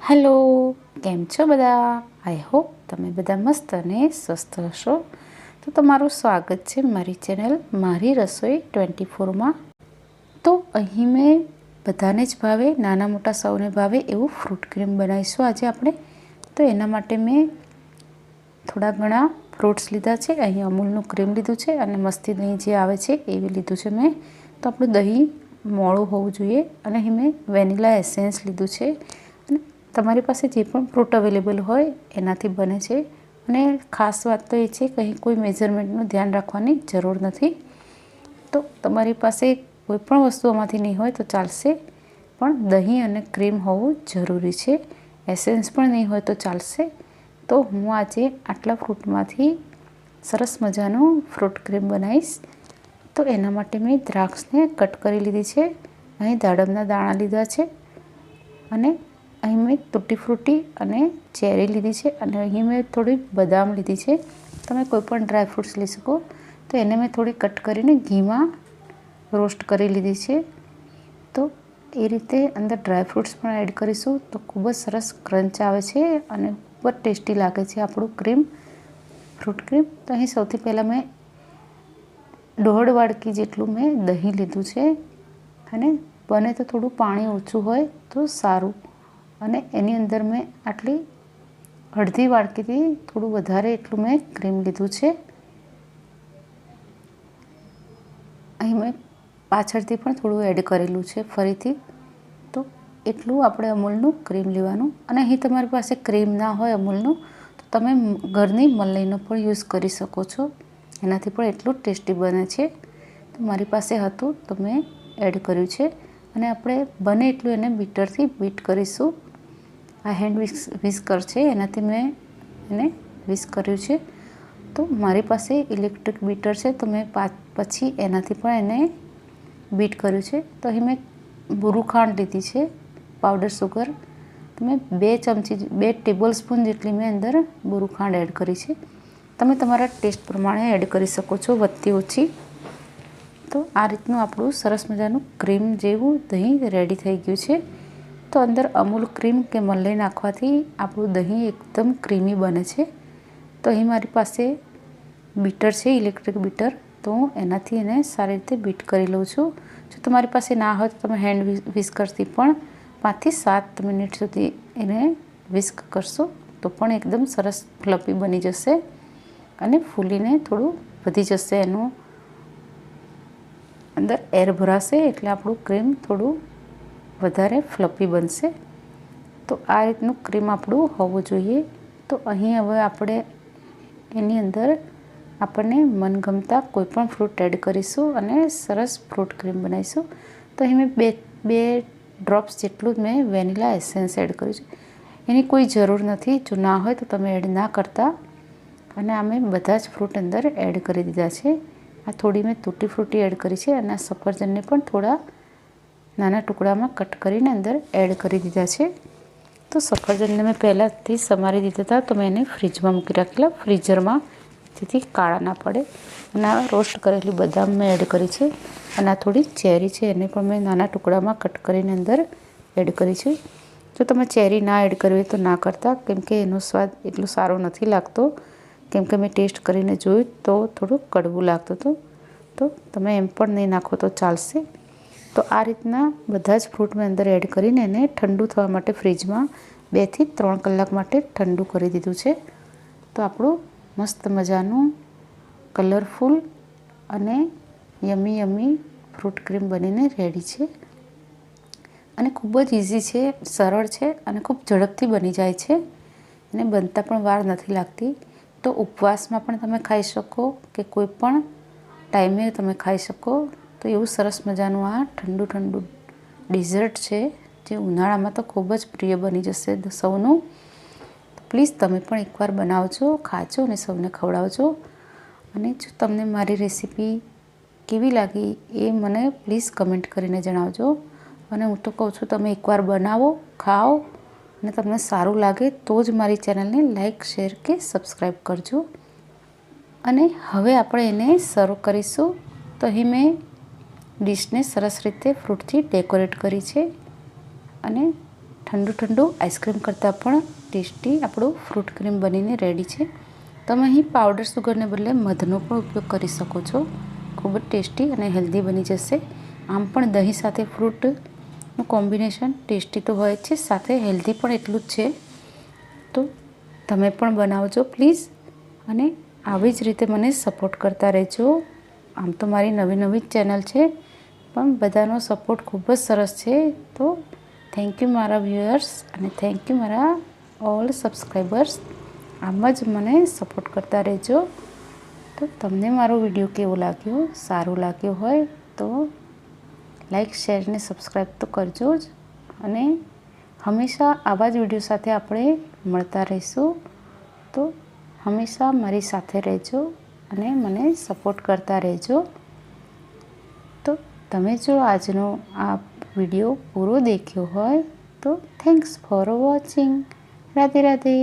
Hello, કેમ છો બધા? આઈ હોપ તમે બધા મસ્ત અને સ્વસ્થ હશો. તો તમારું સ્વાગત છે મારી ચેનલ મારી રસોઈ ટ્વેન્ટી ફોરમાં. તો અહીં મેં બધાને જ ભાવે, નાના મોટા સૌને ભાવે એવું ફ્રૂટ ક્રીમ બનાવીશું આજે આપણે. તો એના માટે મેં થોડા ઘણા ફ્રૂટ્સ લીધા છે. અહીં અમૂલનું ક્રીમ લીધું છે અને મસ્તી દહીં જે આવે છે એવી લીધું છે મેં. તો આપણું દહીં મોળું હોવું જોઈએ અને અહીં મેં વેનીલા એસેન્સ લીધું છે. તમારી પાસે જે પણ ફ્રૂટ અવેલેબલ હોય, એનાથી બને છે. અને ખાસ વાત તો એ છે કે અહીં કોઈ મેઝરમેન્ટનું ધ્યાન રાખવાની જરૂર નથી. તો તમારી પાસે કોઈ પણ વસ્તુઓમાંથી નહીં હોય તો ચાલશે, પણ દહીં અને ક્રીમ હોવું જરૂરી છે. એસેન્સ પણ નહીં હોય તો ચાલશે. તો હું આજે આટલા ફ્રૂટમાંથી સરસ મજાનું ફ્રૂટ ક્રીમ બનાવીશ. તો એના માટે મેં દ્રાક્ષને કટ કરી લીધી છે. અહીં દાડમના દાણા લીધા છે. અને અહીં મેં તૂટી ફ્રૂટી અને ચેરી લીધી છે અને અહીં મેં થોડી બદામ લીધી છે. તમે કોઈપણ ડ્રાયફ્રૂટ્સ ડ્રાય ફ્રૂટ્સ લઈ શકો. તો એને મેં થોડી કટ કરીને ઘીમાં રોસ્ટ કરી લીધી છે. તો એ રીતે અંદર ડ્રાય ફ્રૂટ્સ પણ એડ કરીશું. તો ખૂબ જ સરસ ક્રંચ આવે છે અને ખૂબ જ ટેસ્ટી લાગે છે આપણું ક્રીમ, ફ્રૂટ ક્રીમ. તો અહીં સૌથી પહેલાં મેં દોઢ વાડકી જેટલું મેં દહીં લીધું છે. અને બને તો થોડું પાણી ઓછું હોય તો સારું. અને એની અંદર મેં આટલી અડધી વાડકીથી થોડું વધારે એટલું મેં ક્રીમ લીધું છે. અહીં મેં પાછળથી પણ થોડું એડ કરેલું છે ફરીથી. તો એટલું આપણે અમૂલનું ક્રીમ લેવાનું. અને અહીં તમારી પાસે ક્રીમ ના હોય અમૂલનું, તો તમે ઘરની મલાઈનો પણ યુઝ કરી શકો છો. એનાથી પણ એટલું ટેસ્ટી બને છે. તો મારી પાસે હતું, તો મેં એડ કર્યું છે. અને આપણે બને એટલું એને બીટરથી બીટ કરીશું. આ હેન્ડ વિસ્ક વિસ્કર છે, એનાથી મેં એને વિસ્ક કર્યું છે. તો મારી પાસે ઇલેક્ટ્રિક બીટર છે, તો મેં પછી એનાથી પણ એને બીટ કર્યું છે. તો અહીં મેં બુરુ ખાંડ લીધી છે પાવડર સુગર તો મેં બે ચમચી બે ટેબલ સ્પૂન જેટલી મેં અંદર બુરુ ખાંડ એડ કરી છે. તમે તમારા ટેસ્ટ પ્રમાણે એડ કરી શકો છો, વધતી ઓછી. તો આ રીતનું આપણું સરસ મજાનું ક્રીમ જેવું દહીં રેડી થઈ ગયું છે. તો અંદર અમૂલ ક્રીમ કે મલાઈ નાખવાથી આપણું દહીં એકદમ ક્રીમી બને છે. તો અહીં મારી પાસે બીટર છે, ઇલેક્ટ્રિક બીટર. તો હું એનાથી એને સારી રીતે બીટ કરી લઉં છું. જો તમારી પાસે ના હોય તો તમે હેન્ડ વિસ્કરથી પણ પાંચથી સાત મિનિટ સુધી એને વિસ્ક કરશો તો પણ એકદમ સરસ ફ્લપી બની જશે અને ફૂલીને થોડું વધી જશે એનું. અંદર એર ભરાશે એટલે આપણું ક્રીમ થોડું વધારે ફ્લપી બનશે, તો આ રીતનું ક્રીમ આપણું હોવું જોઈએ. તો અહીં હવે આપણે એની અંદર આપણને મનગમતા કોઈપણ ફ્રૂટ એડ કરીશું અને સરસ ફ્રૂટ ક્રીમ બનાવીશું. તો અહીં મેં બે બે ડ્રોપ્સ જેટલું મેં વેનિલા એસેન્સ એડ કર્યું છે. એની કોઈ જરૂર નથી, જો ના હોય તો તમે એડ ના કરતા. અને આ મેં બધા જ ફ્રૂટ અંદર એડ કરી દીધા છે. આ થોડી મેં તૂટી ફ્રૂટી એડ કરી છે અને આ સફરજનને પણ થોડા નાના ટુકડામાં કટ કરીને અંદર એડ કરી દીધા છે. તો સફરજનને મેં પહેલાંથી સમારી દીધા હતા, તો મેં એને ફ્રીજમાં મૂકી રાખેલા. ફ્રીઝરમાં જેથી કાળા ના પડે. અને આ રોસ્ટ કરેલી બદામ મેં એડ કરી છે. અને આ થોડી ચેરી છે, એને પણ મેં નાના ટુકડામાં કટ કરીને અંદર એડ કરી છે. જો તમે ચેરી ના એડ કરવી તો ના કરતા કેમકે એનો સ્વાદ એટલો સારો નથી લાગતો. કેમકે મેં ટેસ્ટ કરીને જોયું તો થોડું કડવું લાગતું હતું. તો તમે એમ પણ નહીં નાખો તો ચાલશે. તો આ રીતના બધા જ ફ્રૂટ અંદર એડ કરીને એને ઠંડુ થવા માટે ફ્રીજમાં બેથી ત્રણ કલાક માટે ઠંડુ કરી દીધું છે. તો આપણું મસ્ત મજાનું કલરફુલ અને યમી યમી ફ્રૂટ ક્રીમ બનીને રેડી છે. અને ખૂબ જ ઇઝી છે, સરળ છે અને ખૂબ ઝડપથી બની જાય છે અને બનતા પણ વાર નથી લાગતી. તો ઉપવાસમાં પણ તમે ખાઈ શકો કે કોઈ પણ ટાઈમે તમે ખાઈ શકો. તો એવું સરસ મજાનું આ ઠંડુ ઠંડુ ડિઝર્ટ છે, જે ઉનાળામાં તો ખૂબ જ પ્રિય બની જશે સૌનું. પ્લીઝ તમે પણ એકવાર બનાવજો, ખાજો અને સૌને ખવડાવજો. અને જો તમને મારી રેસીપી કેવી લાગી એ મને પ્લીઝ કમેન્ટ કરીને જણાવજો. અને હું તો કહું છું તમે એકવાર બનાવો, ખાઓ, અને તમને સારું લાગે તો જ મારી ચેનલને લાઈક, શેર કે સબસ્ક્રાઈબ કરજો. અને હવે આપણે એને સર્વ કરીશું. તો અહીં મેં ડીશને સરસ રીતે ફ્રૂટથી ડેકોરેટ કરી છે અને ઠંડુ ઠંડુ આઈસ્ક્રીમ કરતાં પણ ટેસ્ટી આપણું ફ્રૂટ ક્રીમ બનીને રેડી છે. તમે અહીં પાવડર સુગરને બદલે મધનો પણ ઉપયોગ કરી શકો છો. ખૂબ જ ટેસ્ટી અને હેલ્ધી બની જશે. આમ પણ દહીં સાથે ફ્રૂટનું કોમ્બિનેશન ટેસ્ટી તો હોય છે, સાથે હેલ્ધી પણ એટલું જ છે. તો તમે પણ બનાવજો પ્લીઝ અને આવી જ રીતે મને સપોર્ટ કરતા રહેજો. આમ તો મારી નવી નવી ચેનલ છે. પણ બધાનો સપોર્ટ ખૂબ જ સરસ છે. તો થેન્ક યુ મારા વ્યુઅર્સ અને થેન્ક યુ મારા ઓલ સબસ્ક્રાઈબર્સ આમ જ મને સપોર્ટ કરતા રહેજો. તો તમને મારો વીડિયો કેવો લાગ્યો? સારું લાગ્યો હોય તો લાઈક શેર ને સબસ્ક્રાઈબ તો કરજો જ. અને હંમેશા આવા જ વીડિયો સાથે આપણે મળતા રહીશું. તો હંમેશા મારી સાથે રહેજો અને મને સપોર્ટ કરતા રહેજો. તમે જો આજનો આ વીડિયો પૂરો દેખ્યો હોય તો thanks for watching Radhe Radhe.